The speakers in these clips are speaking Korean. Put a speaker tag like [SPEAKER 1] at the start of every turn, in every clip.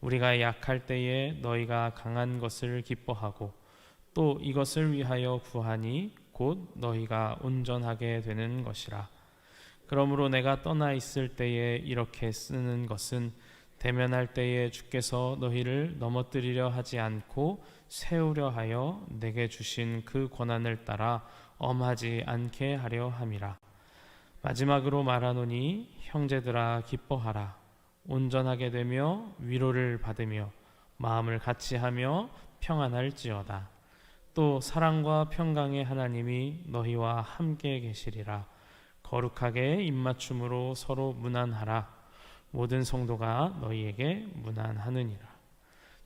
[SPEAKER 1] 우리가 약할 때에 너희가 강한 것을 기뻐하고 또 이것을 위하여 구하니 곧 너희가 온전하게 되는 것이라. 그러므로 내가 떠나 있을 때에 이렇게 쓰는 것은 대면할 때에 주께서 너희를 넘어뜨리려 하지 않고 세우려 하여 내게 주신 그 권한을 따라 엄하지 않게 하려 함이라. 마지막으로 말하노니 형제들아 기뻐하라. 온전하게 되며 위로를 받으며 마음을 같이 하며 평안할지어다. 또 사랑과 평강의 하나님이 너희와 함께 계시리라. 거룩하게 입맞춤으로 서로 문안하라. 모든 성도가 너희에게 문안하느니라.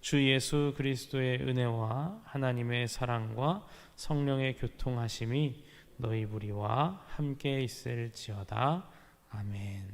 [SPEAKER 1] 주 예수 그리스도의 은혜와 하나님의 사랑과 성령의 교통하심이 너희 무리와 함께 있을지어다. 아멘.